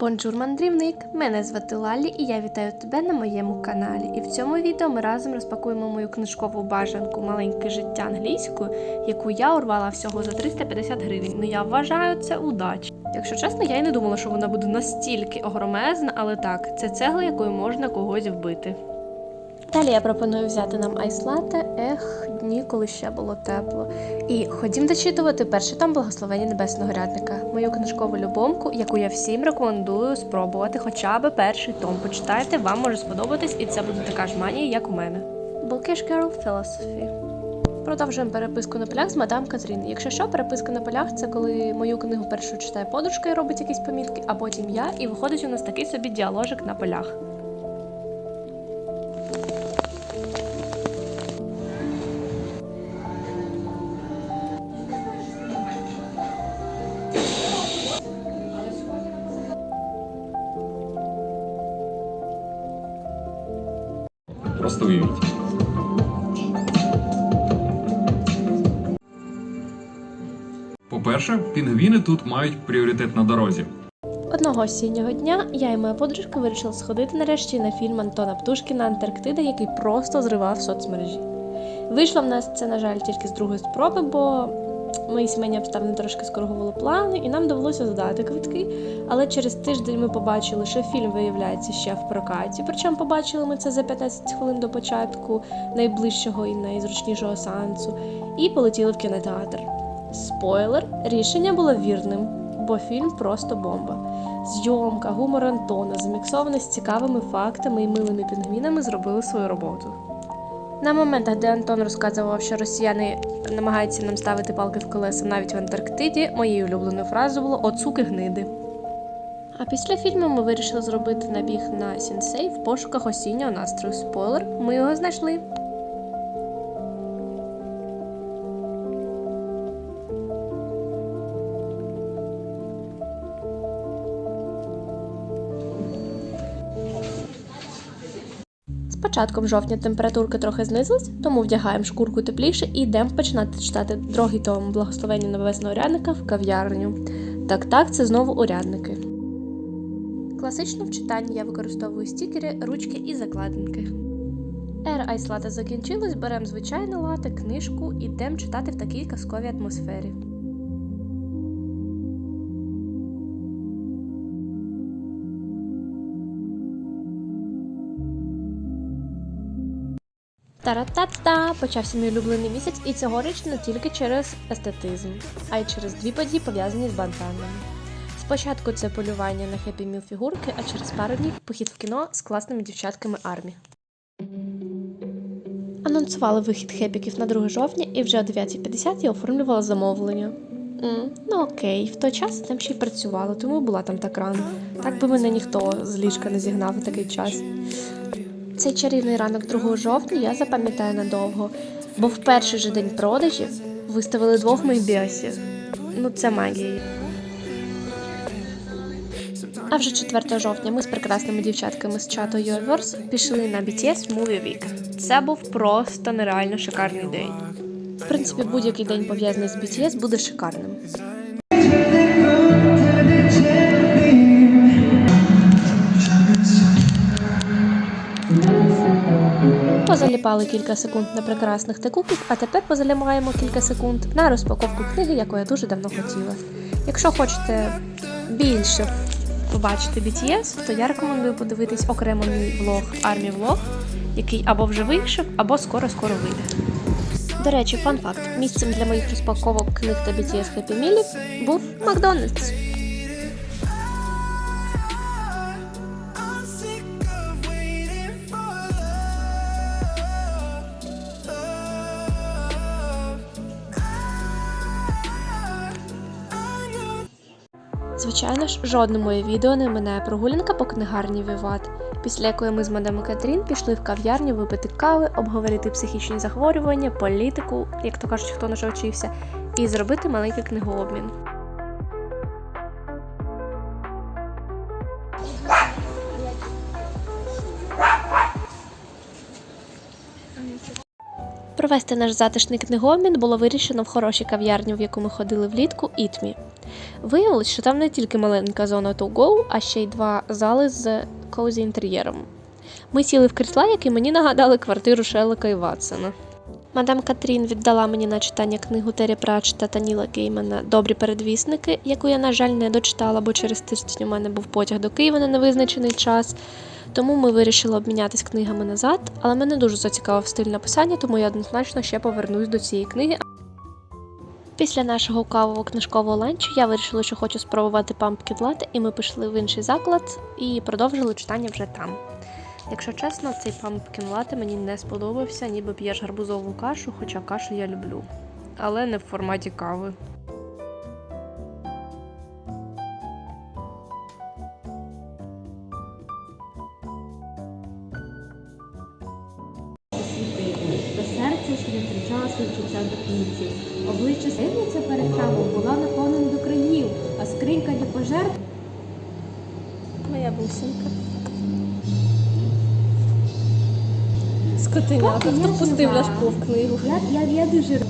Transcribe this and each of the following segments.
Бонжур, мандрівник! Мене звати Лалі і я вітаю тебе на моєму каналі. І в цьому відео ми разом розпакуємо мою книжкову бажанку Маленьке життя англійською, яку я урвала всього за 350 гривень. Ну я вважаю це удача. Якщо чесно, я й не думала, що вона буде настільки огромезна, але так, це цегла, якою можна когось вбити. Далі я пропоную взяти нам айслате, ех, дні, коли ще було тепло. І ходім дочитувати перший том благословення небесного рядника, мою книжкову любомку, яку я всім рекомендую спробувати хоча б перший том. Почитайте, вам може сподобатись, і це буде така ж манія, як у мене. Bookish Girl Philosophy. Продовжуємо переписку на полях з мадам Катрін. Якщо що, переписка на полях це коли мою книгу першу читає подружка і робить якісь помітки, а потім я, і виходить у нас такий собі діаложик на полях. По-перше, пінгвіни тут мають пріоритет на дорозі. Одного осіннього дня я і моя подружка вирішили сходити нарешті на фільм Антона Птушкіна Антарктида, який просто зривав соцмережі. Вийшло в нас це, на жаль, тільки з другої спроби, бо мої сімейні обставини трошки скоригували плани, і нам довелося здати квитки. Але через тиждень ми побачили, що фільм виявляється ще в прокаті. Причому побачили ми це за 15 хвилин до початку найближчого і найзручнішого сеансу, і полетіли в кінотеатр. Спойлер, рішення було вірним, бо фільм просто бомба. Зйомка, гумор Антона, заміксоване з цікавими фактами і милими пінгвінами зробили свою роботу. На моментах, де Антон розказував, що росіяни намагаються нам ставити палки в колеса навіть в Антарктиді, моєю улюбленою фразою було «Оцуки гниди. А після фільму ми вирішили зробити набіг на Сінсей в пошуках осіннього настрою. Спойлер, ми його знайшли. Початком жовтня температурка трохи знизилась, тому вдягаємо шкурку тепліше і йдемо починати читати другий том благословення небесного урядника в кав'ярню. Так, так, це знову урядники. Класично в читанні я використовую стікери, ручки і закладинки. Ера Айслата закінчилась, беремо звичайне лате, книжку і йдемо читати в такій казковій атмосфері. Та-ра-та-та! Почався мій улюблений місяць, і цьогоріч не тільки через естетизм, а й через дві події, пов'язані з бантанами. Спочатку це полювання на хеппі міл фігурки, а через пару днів похід в кіно з класними дівчатками армі. Анонсували вихід хепіків на 2 жовтня і вже о 9.50 я оформлювала замовлення. М, ну окей, в той час там ще й працювала, тому була там так рано. Так би мене ніхто з ліжка не зігнав у такий час. Цей чарівний ранок 2 жовтня я запам'ятаю надовго, бо в перший же день продажів виставили двох моїх біосів. Ну, це магія. А вже 4 жовтня ми з прекрасними дівчатками з чату Yourverse пішли на BTS Movie Week. Це був просто нереально шикарний день. В принципі, будь-який день пов'язаний з BTS буде шикарним. Позаліпали кілька секунд на прекрасних текуків, а тепер позалімаємо кілька секунд на розпаковку книги, яку я дуже давно хотіла. Якщо хочете більше побачити BTS, то я рекомендую подивитись окремо мій влог Армі Влог, який або вже вийшов, або скоро-скоро вийде. До речі, фан факт: місцем для моїх розпаковок книг та BTS Happy Meal був Макдональдс. Звичайно ж, жодне моє відео не минає прогулянка по книгарні Віват, після якої ми з мадами Катрін пішли в кав'ярню випити кави, обговорити психічні захворювання, політику, як то кажуть, хто на що вчився, і зробити маленький книгообмін. Провести наш затишний книгообмін було вирішено в хорошій кав'ярні, в яку ми ходили влітку, Ітмі. Виявилось, що там не тільки маленька зона to go, а ще й два зали з коузі інтер'єром. Ми сіли в крісла, які мені нагадали квартиру Шеллока і Ватсона. Мадам Катрін віддала мені на читання книгу Террі Пратчета та Ніла Геймана Добрі передвісники, яку я, на жаль, не дочитала, бо через тиждень у мене був потяг до Києва на невизначений час. Тому ми вирішили обмінятись книгами назад, але мене дуже зацікавив стиль написання, тому я однозначно ще повернусь до цієї книги. Після нашого кавового книжкового ланчу я вирішила, що хочу спробувати pumpkin latte, і ми пішли в інший заклад і продовжили читання вже там. Якщо чесно, цей пампкін лати мені не сподобався, ніби п'єш гарбузову кашу, хоча кашу я люблю. Але не в форматі кави. Не втрачала свої чуття до кінців. Обличчя сильниця перед храмом була наповнена до країв, а скринька для пожертв Моя бусинка. Скотиняка. Так, Хто я впустив жива. ляшку в книгу? Я, я, я дуже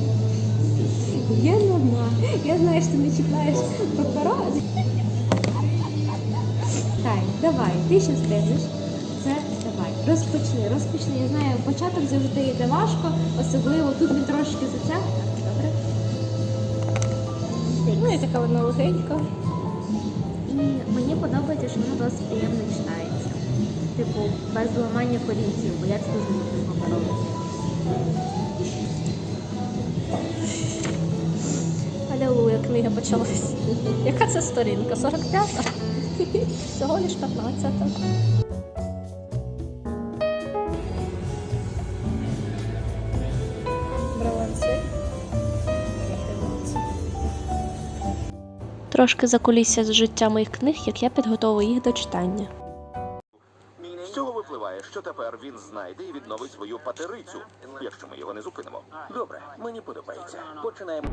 я нудна. Я знаю, що ти не чекаєш папаразzi. Так, давай, ти ще встигнеш. Давай. Розпочни, розпочни. Я знаю, початок завжди йде важко, особливо тут він трошки. Так, добре. Ну, і така вона легенька. І мені подобається, що воно досить приємно читається. Типу, без ламання колінців, бо я це дуже люблю паперові. Алілуя, книга почалась. Яка це сторінка? 45-та? Всього лиш 15-та. Трошки закулісся з життя моїх книг, як я підготовую їх до читання. З цього випливає, що тепер він знайде і відновить свою патерицю, якщо ми його не зупинимо. Добре, мені подобається. Починаємо.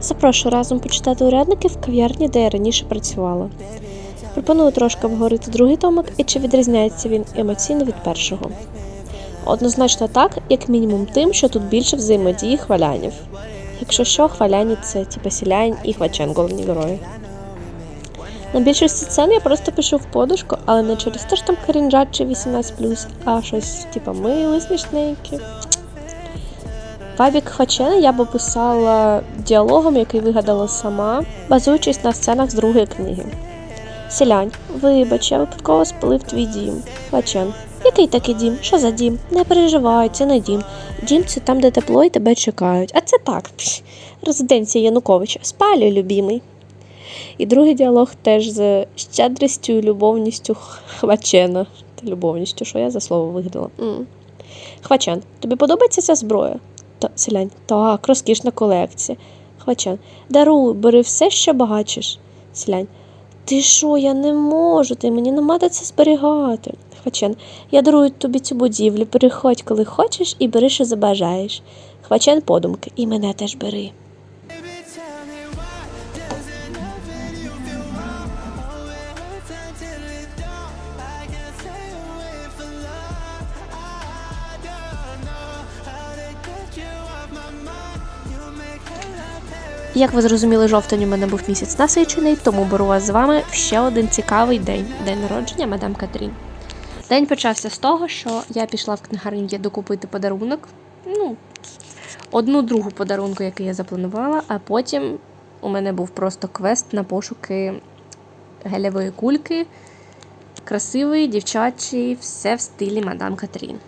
Запрошую разом почитати урядники в кав'ярні, де я раніше працювала. Пропоную трошки обговорити другий томик і чи відрізняється він емоційно від першого. Однозначно так, як мінімум тим, що тут більше взаємодії хвалянів. Якщо що, хваляні це типа сілянь і хвачен головні герої. На більшості сцен я просто пишу в подушку, але не через те, що там крінжат чи 18+, а щось типа миле, смішненьке. Вайбік Хвачена я б описала діалогом, який вигадала сама, базуючись на сценах з другої книги. Селянь, вибач, я випадково спалив твій дім. Хвачен. Який такий дім? Що за дім? Не переживай, це не дім. Дім це там, де тепло і тебе чекають. А це так. пш, Резиденція Януковича. Спалюй, любімий. І другий діалог теж з щедрістю і любовністю Хвачена. Та любовністю, що я за слово вигадала. М. Хвачен, тобі подобається ця зброя? Та, селянь, так, розкішна колекція. Хвачан, даруй, бери все, що бачиш. Селянь, ти що, я не можу, ти мені нема де зберігати. Хвачан, я дарую тобі цю будівлю, переходь, коли хочеш, і бери, що забажаєш. Хвачан подумки, і мене теж бери. Як ви зрозуміли, жовтень у мене був місяць насичений, тому беру вас з вами в ще один цікавий день день народження мадам Катрін. День почався з того, що я пішла в книгарню докупити подарунок. Ну, одну другу подарунку, який я запланувала, а потім у мене був просто квест на пошуки гелевої кульки, красивий, дівчачий, все в стилі мадам Катрін.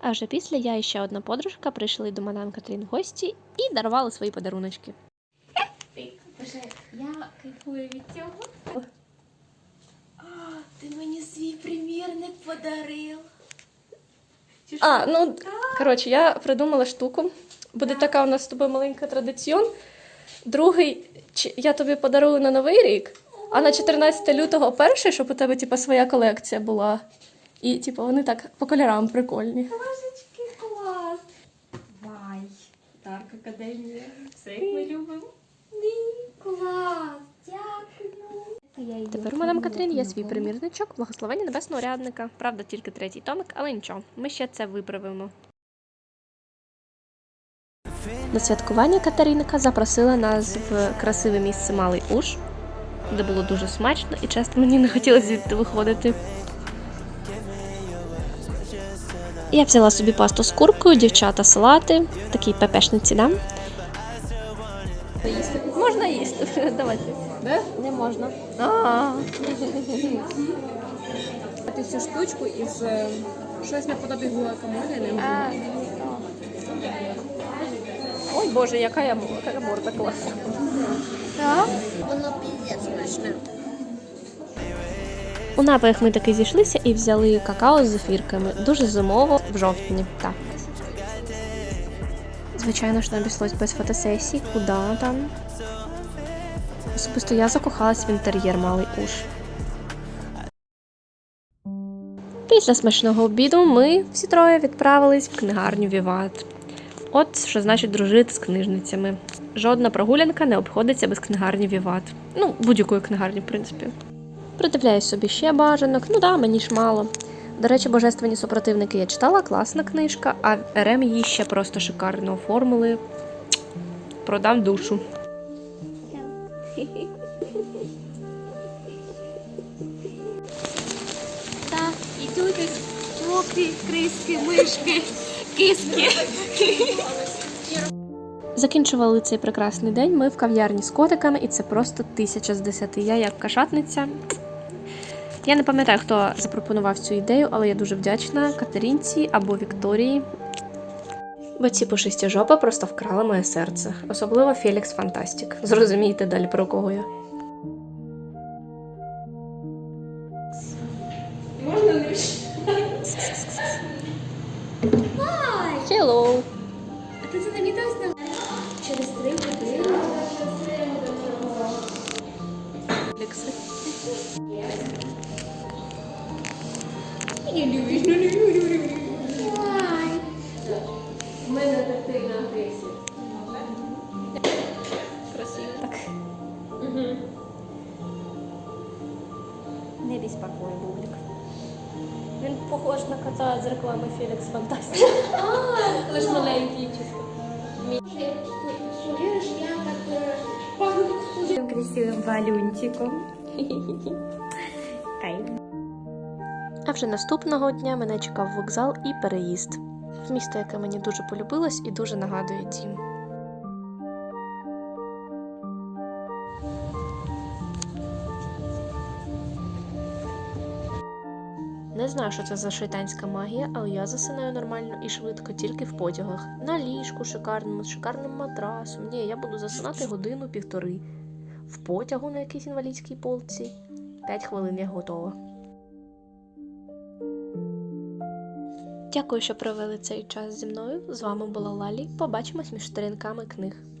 А вже після я і ще одна подружка прийшли до мадам Катрін в гості і дарували свої подаруночки. Я кайфую від цього. Ти мені свій примірник подарив. А, ну коротше, я придумала штуку. Буде така у нас з тобою маленька традиціон. Другий чи- я тобі подарую на новий рік, а на 14 лютого перший, щоб у тебе типу, своя колекція була. І типу, вони так по кольорам прикольні. Божечки, клас. Вай, Дарк Академія. Все як ми любимо. Ні, клас. Дякую. Тепер у мадам Катрін є свій примірничок благословення небесного рядника. Правда, тільки третій томик, але нічого, ми ще це виправимо. На святкування Катеринка запросила нас в красиве місце Малий Уж, де було дуже смачно і часто мені не хотілося звідти виходити. Я взяла собі пасту з куркою, дівчата салати, такі пепешниці, да? Можна їсти. Давайте. Не можна. А, Ти цю штучку із е, щось наподобі гуакамоле, не а. Ой, Боже, яка я яка морда класна. Воно піздець смачне. У напоях ми таки зійшлися і взяли какао з зефірками. Дуже зимово в жовтні. Так. Звичайно ж, не обійшлось без фотосесій. Куди там? Особисто я закохалась в інтер'єр малий уж. Після смачного обіду ми всі троє відправились в книгарню Віват. От що значить дружити з книжницями. Жодна прогулянка не обходиться без книгарні Віват. Ну, будь-якої книгарні, в принципі. Придивляю собі ще бажанок, ну да, мені ж мало. До речі, божественні супротивники я читала, класна книжка, а РМ її ще просто шикарно оформили. Продам душу. Так, ідуть хлопці, криски, мишки, киски. Закінчували цей прекрасний день. Ми в кав'ярні з котиками, і це просто тисяча з десяти. Я як кашатниця. Я не пам'ятаю, хто запропонував цю ідею, але я дуже вдячна Катеринці або Вікторії. Бо ці пушисті жопа просто вкрали моє серце, особливо Фелікс Фантастік. Зрозумієте далі про кого я. Hello! А ти це на відео зняла? Реклами Фелікс Фантастик. Лиш маленький чисто. Чуєш, я так пахну Таким красивим балюнчиком. А вже наступного дня мене чекав вокзал і переїзд. В місто, яке мені дуже полюбилось і дуже нагадує дім. Не знаю, що це за шайтанська магія, але я засинаю нормально і швидко тільки в потягах. На ліжку шикарному, з шикарним матрасом. Ні, я буду засинати годину-півтори. В потягу на якійсь інвалідській полці. П'ять хвилин я готова. Дякую, що провели цей час зі мною. З вами була Лалі. Побачимось між сторінками книг.